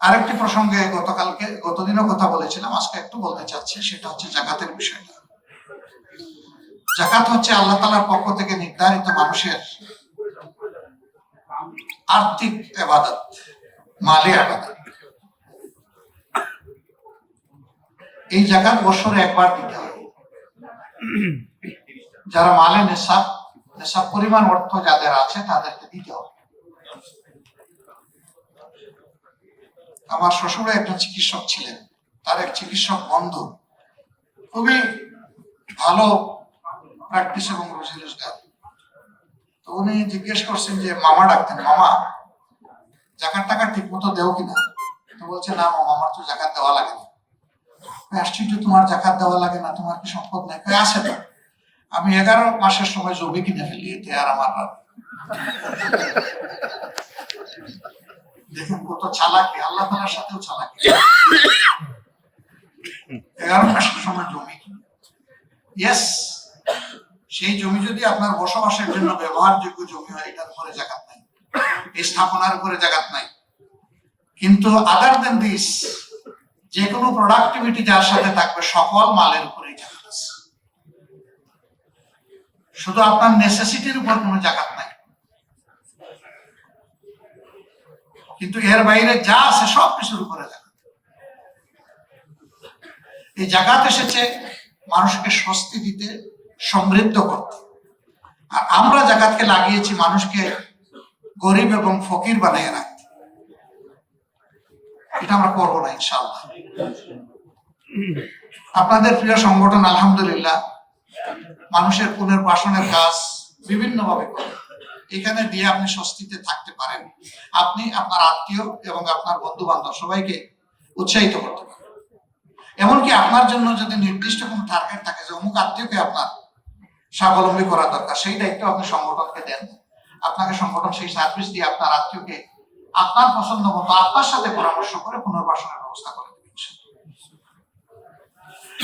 আরেকটি প্রসঙ্গে গতকালকে, গতদিনও কথা বলেছিলাম, আজকে একটু বলতে চাচ্ছি, সেটা হচ্ছে জাকাতের বিষয়টা। জাকাত হচ্ছে আল্লাহ তালার পক্ষ থেকে নির্ধারিত মানুষের আর্থিক এবাদত মালি আবাদত। এই জাকাত বছরে একবার দিতে হয়। যারা মালে নেশাব নেশাব পরিমাণ অর্থ যাদের আছে তাদেরকে দিতে হবে। আমার শ্বশুরে একটা চিকিৎসক ছিলেন। তার এক চিকিৎসক বন্ধু। খুবই ভালো প্র্যাকটিস এবং রুজি রোজগার তো উনি জিজ্ঞেস করছেন যে, মামা ডাকতেন মামা, জাকাত টাকা ঠিক মতো দেও কিনা? তো বলছে, না মামা তো জাকাত দেওয়া লাগে না। আশ্চর্য, তোমার জাকাত দেওয়া লাগে না? তোমার কি সম্পদ নেই? আছে তো। আমি এগারো মাসের সময় জমি কিনে ফেলি, এতে আর আমার লাভ। চালাকি, আল্লাহ তালার সাথেও চালাকি। এগারো মাসের সময় জমি ইয়েস সেই জমি যদি আপনার বসবাসের জন্য ব্যবহারযোগ্য জমি হয়, এটার উপরে জাকাত নাই। স্থাপনার উপরে জাকাত নাই। কিন্তু আদার দেন দিস যে কোনো প্রোডাক্টিভিটি যার সাথে থাকবে, সকল মালের উপরেই জাকাত আছে। শুধু আপনার নেসেসিটির উপর কোনো জাকাত নাই। কিন্তু এর বাইরে যা আছে সব কিছুর উপরে জাকাত এই জাকাত এসেছে মানুষকে স্বস্তি দিতে, সমৃদ্ধ করতে। আর আমরা জাকাতকে লাগিয়েছি মানুষকে গরিব এবং ফকির বানিয়ে রাখতে। এটা আমরা করব না ইনশাল্লাহ আপনাদের প্রিয় সংগঠন, আলহামদুলিল্লাহ, মানুষের পুনর্বাসনের কাজ বিভিন্ন ভাবে করে। এখানে দিয়ে আপনি স্বস্তিতে থাকতে পারেন। আপনি আপনার আত্মীয় এবং আপনার বন্ধু বান্ধব সবাইকে উৎসাহিত করতে পারেন। এমনকি আপনার জন্য যদি নির্দিষ্ট কোনো টার্গেট থাকে যে অমুক আত্মীয়কে আপনার স্বাবলম্বী করা দরকার, সেই দায়িত্ব আপনি সংগঠনকে দেন আপনাকে সংগঠন সেই সার্ভিস দিয়ে আপনার আত্মীয়কে আপনার পছন্দ মতো আপনার সাথে পরামর্শ করে পুনর্বাসনের ব্যবস্থা করে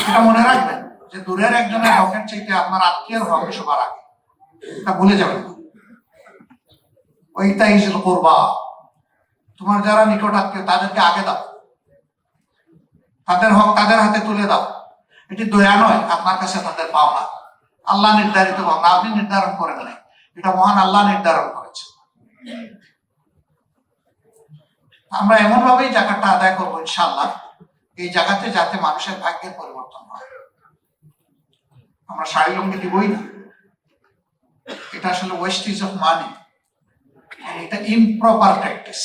এটা মনে রাখবেন যে দূরের একজনের হকের চাইতে আপনার আত্মীয়ের হক সবার আগে। এটা ভুলে যাবেন না। ওইটা ইজল করবা। তোমার যারা নিকট আত্মীয়, তাদেরকে আগে দাও। তাদের হক তাদের হাতে তুলে দাও। এটি দয়া নয়, আপনার কাছে তাদের পাওনা। আল্লাহ নির্ধারিত পাওনা আপনি নির্ধারণ করেন নাই এটা মহান আল্লাহ নির্ধারণ করেছে। আমরা এমন ভাবেই জায়গাটা আদায় করব ইনশাল্লাহ এই জায়গাতে যাতে মানুষের ভাগ্যের পরিবর্তন হয়। আমরা শাড়ি লুঙ্গি দিবই না। এটা আসলে ওয়েস্টেজ অফ মানি এটা ইমপ্রপার প্র্যাকটিস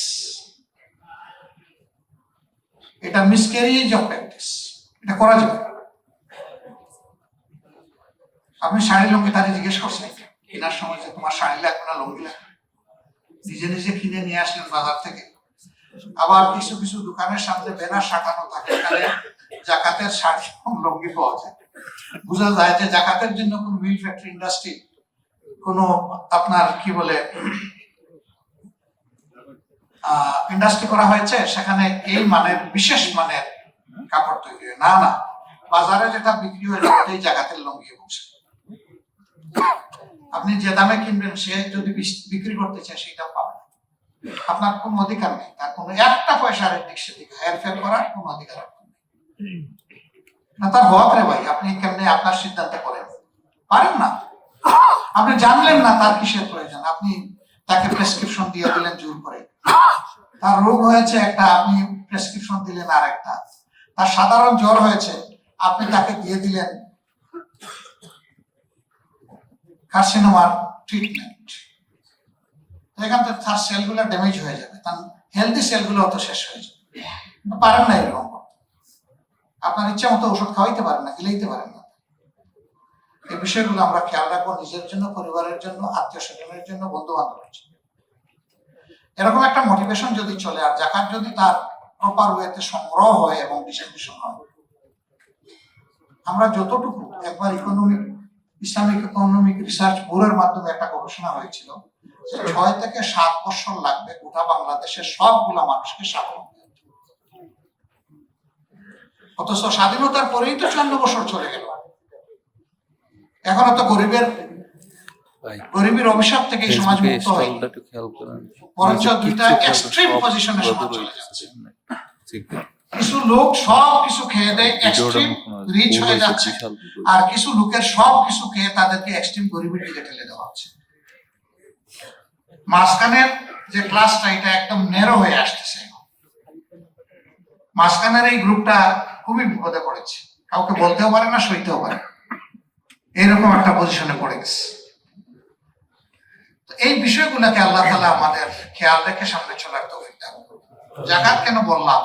এটা মিসক্যারিয়েজ অফ প্র্যাকটিস এটা করা যাবে। আপনি শাড়ি লুঙ্গি তারে জিজ্ঞেস করছেন কেনার সময় যে তোমার শাড়ি লাগবে না, লুঙ্গি লাগবে নিজে নিজে কিনে নিয়ে আসলেন বাজার থেকে। আবার কিছু কিছু দোকানের সামনে ব্যানার সাটানো থাকে। এখানে জাকাতের শাড়ি এবং লুঙ্গি পাওয়া যায়। বোঝা যায় যে জাকাতের জন্য কোন মিল ফ্যাক্টরি ইন্ডাস্ট্রি কোনো আপনার কি বলে ইন্ডাস্ট্রি করা হয়েছে, সেখানে এই মানের, বিশেষ মানের কাপড় তৈরি হয়। না না, বাজারে যেটা বিক্রি হয় ওটাই জাকাতের লুঙ্গি শাড়ি। আপনি যে দামে কিনবেন, সে যদি বিক্রি করতে চায় সেটাও পাবেন আপনার কোনো অধিকার নেই, তার কোনো একটা পয়সার এদিক সেদিক হেরফের করার কোনো অধিকার না, তার হক রে ভাই, আপনি কেমনে আপনার সিদ্ধান্ত করেন? পারেন না? আপনি জানলেন না তার কিসের প্রয়োজন, আপনি তাকে প্রেসক্রিপশন দিয়ে দিলেন, জোর করে। তার রোগ হয়েছে একটা, আপনি প্রেসক্রিপশন দিলেন আর একটা তার সাধারণ জ্বর হয়েছে, আপনি তাকে দিয়ে দিলেন কার্সিনোমার ট্রিটমেন্ট এখান থেকে তার সেলগুলো ড্যামেজ হয়ে যাবে, তার হেলদি সেলগুলো অত শেষ হয়ে যাবে। পারেন না এরকম। আপনার ইচ্ছা মতো ওষুধ খাওয়াইতে পারেন না গিলাইতে পারেন না। এই বিষয়গুলো আমরা খেয়াল রাখব নিজের জন্য, পরিবারের জন্য, আত্মীয় স্বজনের জন্য বন্ধু বান্ধবের জন্য। এরকম একটা মোটিভেশন যদি চলে, আর জাকাত যদি তার প্রপার ওয়েতে সংগ্রহ হয় এবং ডিস্ট্রিবিউশন হয়। আমরা যতটুকু একবার ইকোনমিক ইসলামিক ইকোনমিক রিসার্চ বোর্ডের মাধ্যমে একটা গবেষণা হয়েছিল যে ছয় থেকে সাত বছর লাগবে গোটা বাংলাদেশের সবগুলা মানুষকে স্বাবলম্বী অথচ স্বাধীনতার পরেই তো চুয়ান্ন বছর চলে গেল। এখনও তো গরিবের গরিবের অভিশাপ থেকে সমাজ মুক্ত বরঞ্চ দুইটা সমাজ চলে যাচ্ছে। কিছু লোক সব কিছু খেয়ে দেয় এক্সট্রিম রিচ হয়ে যাচ্ছে। আর কিছু লোকের সব কিছু খেয়ে তাদেরকে এক্সট্রিম গরিবের দিকে ঠেলে দেওয়া হচ্ছে। মাঝখানের যে ক্লাসটা এটা একদম নেরো হয়ে আসতেছে। মাঝখানের এই গ্রুপটা খুবই বিপদে পড়েছে। কাউকে বলতেও পারে না সইতেও পারে এরকম একটা পজিশনে পড়ে গেছে। এই বিষয়গুলোকে আল্লাহ তালা আমাদের খেয়াল রেখে সামনে চলার তৌফিক দান জাকাত কেন বললাম?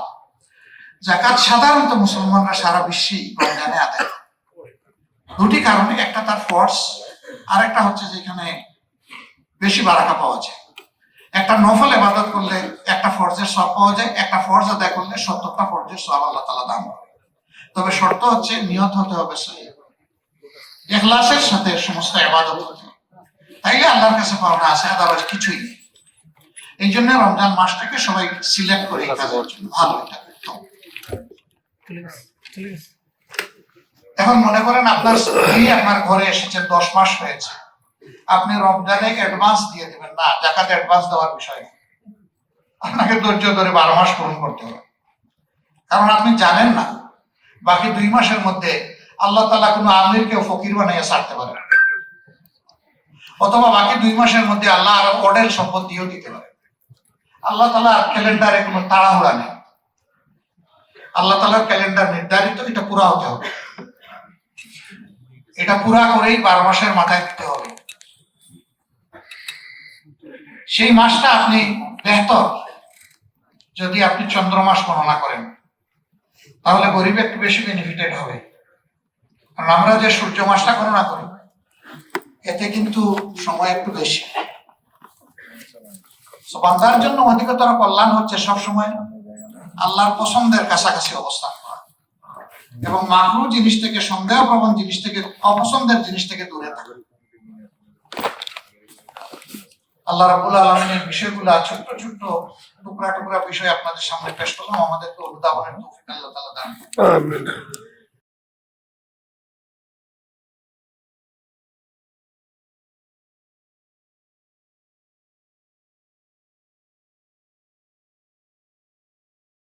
জাকাত সাধারণত মুসলমানরা সারা বিশ্বেই রমজানে আদায় দুটি কারণে, একটা তার ফর্স আর একটা হচ্ছে যে এখানে বেশি বারাকা পাওয়া যায়। একটা নফল ইবাদত করলে একটা ফর্জের সব পাওয়া যায়, একটা ফর্জ আদায় করলে সত্তরটা ফর্জের সব আল্লাহ তালা দান করে। তবে শর্ত হচ্ছে, নিয়ত হতে হবে সহি। এখলাসের সাথে সমস্ত ইবাদত হতে তাইলে আল্লাহর কাছে পাওনা আছে আদারওয়াইজ কিছুই নেই। এই জন্য রমজান মাসটাকে সবাই সিলেক্ট করে ভালো এটা এখন মনে করেন আপনার স্ত্রী আপনার ঘরে এসেছেন দশ মাস হয়েছে। আপনি রমজানে অ্যাডভান্স দিয়ে দেবেন, না, জাকাত অ্যাডভান্স দেওয়ার বিষয় আপনাকে ধৈর্য ধরে বারো মাস পূরণ করতে হবে। কারণ আপনি জানেন না, বাকি দুই মাসের মধ্যে আল্লাহ তালা কোনো আমিরকে ফকির বানাইয়া ছাড়তে পারে অথবা বাকি দুই মাসের মধ্যে আল্লাহ আরও অডেল সম্পদ দিয়েও দিতে পারে। আল্লাহ তালা ক্যালেন্ডারে কোনো তাড়াহুড়া নেই। আল্লাহ তালার ক্যালেন্ডার নির্ধারিত, এটা পুরা হতে হবে। এটা পুরা করেই বারো মাসের মাথায় দিতে হবে। সেই মাসটা আপনি বেহতর, যদি আপনি চন্দ্র মাস গণনা করেন, তাহলে গরিব একটু বেশি বেনিফিটেড হবে। কারণ আমরা যে সূর্য মাসটা গণনা করি এতে কিন্তু সময় একটু বেশি। বান্দার জন্য অধিকতর কল্যাণ হচ্ছে সব সময় আল্লাহর পছন্দের কাছাকাছি অবস্থান করা। এবং মাকরু জিনিস থেকে সন্দেহ সন্দেহপ্রবণ জিনিস থেকে, অপছন্দের জিনিস থেকে দূরে থাকা। আল্লাহ রাবুল আলমিনের বিষয়গুলো ছোট্ট ছোট্ট টুকরা টুকরা বিষয় আপনাদের সামনে পেশ করলাম। আমাদেরকে উদ্ভাবনের তৌফিক আল্লাহ তাআলা দান